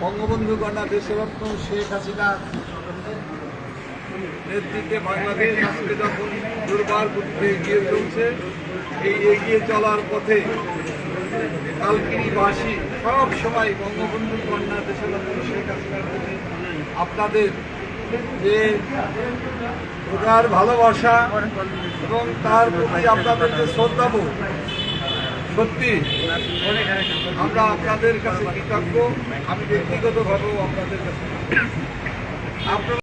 বঙ্গবন্ধু কন্যা দেশরত্ন শেখ হাসিনা নেতৃত্বে বাংলাদেশ আজকে যখন দুর্বার গতিতে এগিয়ে চলছে, এই এগিয়ে চলার পথে কালকিনিবাসী সব সময় বঙ্গবন্ধু কন্যা দেশরত্ন শেখ হাসিনার আপনাদের যে তার ভালোবাসা এবং তার প্রতি আপনাদের যে শ্রদ্ধাবোধ, সত্যি আমরা আপনাদের কাছে কৃতজ্ঞ। আমি ব্যক্তিগতভাবেও আপনাদের কাছে আপনারা